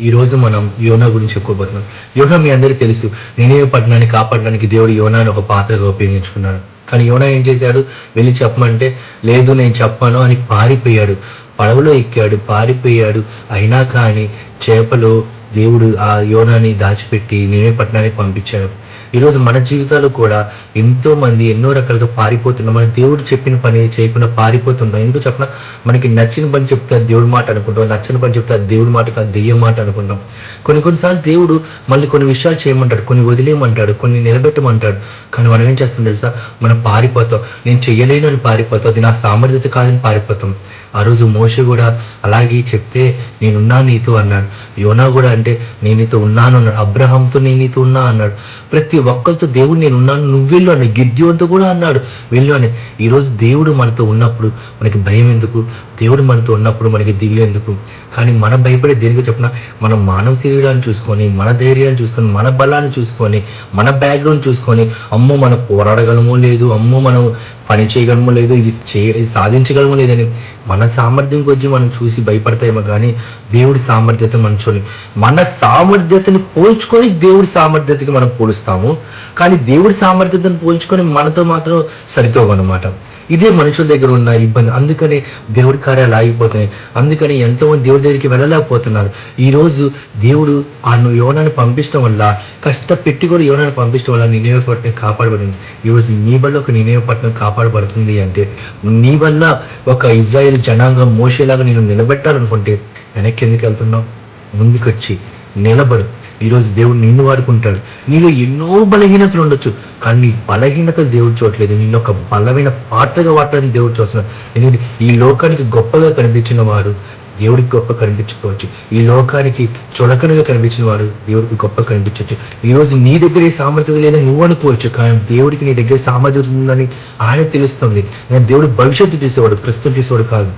ఈరోజు మనం యోనా గురించి చెప్పుకోబోతున్నాం. యోనా మీ అందరికీ తెలుసు నేనే పట్టణాన్ని కాపాడడానికి దేవుడు యోనాను ఒక పాత్రగా ఉపయోగించుకున్నాడు. కానీ యోనా ఏం చేశాడు? వెళ్ళి చెప్పమంటే లేదు నేను చెప్పను అని పారిపోయాడు. పడవలో ఎక్కాడు పారిపోయాడు. అయినా కానీ చేపలు దేవుడు ఆ యోనాని దాచిపెట్టి నేనే పట్టణానికి పంపించాడు. ఈరోజు మన జీవితాలు కూడా ఎంతో మంది ఎన్నో రకాలుగా పారిపోతున్నాం మన దేవుడు చెప్పిన పని చేయకుండా పారిపోతుంటాం ఎందుకు చెప్పిన? మనకి నచ్చిన పని చెప్తే దేవుడి మాట అనుకుంటాం. నచ్చిన పని చెప్తే దేవుడి మాట కాదు దెయ్యం మాట అనుకుంటాం. కొన్ని కొన్నిసార్లు దేవుడు మళ్ళీ కొన్ని విషయాలు చేయమంటాడు. కొన్ని వదిలేయమంటాడు. కొన్ని నిలబెట్టమంటాడు. కానీ మనం ఏం చేస్తాం తెలుసా? మనం పారిపోతాం. నేను చెయ్యలేను అని పారిపోతాం. అది నా సామర్థ్యత కాదని పారిపోతాం. ఆ రోజు మోషే కూడా అలాగే చెప్తే నేనున్నా నీతో అన్నాడు. యోనా కూడా అంటే నేను నీతో ఉన్నాను అన్నాడు. అబ్రహాంతో నేను నీతో ఉన్నా అన్నాడు. ప్రతి ఒక్కరితో దేవుడు నేను ఉన్నాను నువ్వు వెళ్ళు అన్నాడు. గిద్యోంతో కూడా అన్నాడు. వెళ్ళు అని. ఈరోజు దేవుడు మనతో ఉన్నప్పుడు మనకి భయం ఎందుకు? దేవుడు మనతో ఉన్నప్పుడు మనకి దిగులు ఎందుకు? కానీ మనం భయపడే దేనికి చెప్పిన? మన మానవ శరీరాన్ని చూసుకొని మన ధైర్యాన్ని చూసుకొని మన బలాన్ని చూసుకొని మన బ్యాక్గ్రౌండ్ చూసుకొని అమ్మో మనం పోరాడగలమో లేదు అమ్మో మనం పని చేయగలమో లేదు ఇది చే సాధించగలమో లేదని మన సామర్థ్యం కొద్ది మనం చూసి భయపడతాయేమో కానీ దేవుడి సామర్థ్యత మనం చూడాలి. మన సామర్థ్యతని పోల్చుకొని దేవుడి సామర్థ్యతకి మనం పోలుస్తాము. కానీ దేవుడి సామర్థ్యతను పోల్చుకొని మనతో మాత్రం సరితోవన్నమాట ఇదే మనుషుల దగ్గర ఉన్న ఇబ్బంది. అందుకని దేవుడి కార్యాలు ఆగిపోతున్నాయి. అందుకని ఎంతోమంది దేవుడి దగ్గరికి వెళ్ళలేకపోతున్నారు. ఈరోజు దేవుడు ఆ నువ్వు యోనాన్ని పంపించడం వల్ల కష్టపెట్టి కూడా యోనాన్ని పంపించడం వల్ల నినేవ పట్టణం కాపాడబడింది. ఈరోజు నీ వల్ల ఒక నినేవ పట్టణం కాపాడబడుతుంది అంటే నీ వల్ల ఒక ఇజ్రాయెల్ జనాంగం మోసేలాగా నేను నిలబెట్టాలనుకుంటే వెనక్కి ఎందుకు వెళ్తున్నావు? ముందుకొచ్చి నిలబడు. ఈరోజు దేవుడు నిన్ను వాడుకుంటాడు. నీలో ఎన్నో బలహీనతలు ఉండొచ్చు కానీ నీ బలహీనతలు దేవుడు చూడట్లేదు. నేను ఒక బలమైన పాత్రగా వాడటానికి దేవుడు చూస్తున్నాడు. ఎందుకంటే ఈ లోకానికి గొప్పగా కనిపించిన వాడు దేవుడికి గొప్ప కనిపించుకోవచ్చు ఈ లోకానికి చులకనగా కనిపించిన వాడు దేవుడికి గొప్ప కనిపించవచ్చు. ఈ రోజు నీ దగ్గర ఏ సామర్థ్యం లేదని నువ్వు అనుకోవచ్చు కానీ దేవుడికి నీ దగ్గర సామర్థ్యం ఉందని ఆయన తెలుస్తుంది. నేను దేవుడు భవిష్యత్తు చూసేవాడు ప్రస్తుతం చూసేవాడు కాదు.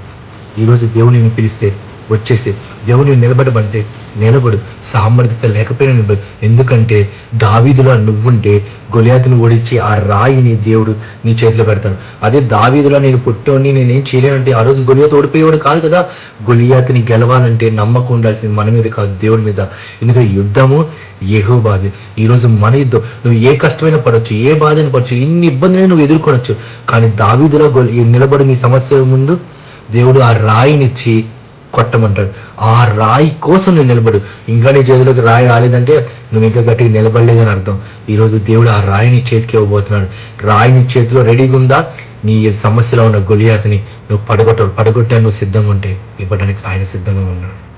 ఈ రోజు పిలిస్తే వచ్చేసి దేవుని నిలబడమంటే నిలబడు సామర్థ్యత లేకపోయినా నిలబడు. ఎందుకంటే దావీదులో నువ్వుంటే గొలియాతును ఓడించి ఆ రాయిని దేవుడు నీ చేతిలో పెడతాడు. అదే దావీదులో నేను పుట్టోని నేనేం చేయలేనంటే ఆ రోజు గొలియాత ఓడిపోయేవాడు కాదు కదా. గొలియాతుని గెలవాలంటే నమ్మకం ఉండాల్సింది మన మీద కాదు దేవుడి మీద. ఎందుకంటే యుద్ధము ఏహో బాధ. ఈరోజు మన యుద్ధం నువ్వు ఏ కష్టమైన పడవచ్చు ఏ బాధని పడవచ్చు ఇన్ని ఇబ్బందులను నువ్వు ఎదుర్కొనొచ్చు. కానీ దావీదులో గొలి నిలబడి నీ సమస్య ముందు దేవుడు ఆ రాయినిచ్చి కొట్టమంటాడు. ఆ రాయి కోసం నువ్వు నిలబడు. ఇంకా నీ చేతిలోకి రాయి రాలేదంటే నువ్వు ఇంకా గట్టిగా నిలబడలేదని అర్థం. ఈరోజు దేవుడు ఆ రాయిని చేతికి ఇవ్వబోతున్నాడు. రాయిని చేతిలో రెడీగా ఉందా? నీ సమస్యలో ఉన్న గొలియాతని నువ్వు పడగొట్ట పడగొట్టా నువ్వు సిద్ధంగా ఉంటే. ఇవ్వడానికి ఆయన సిద్ధంగా ఉన్నాడు.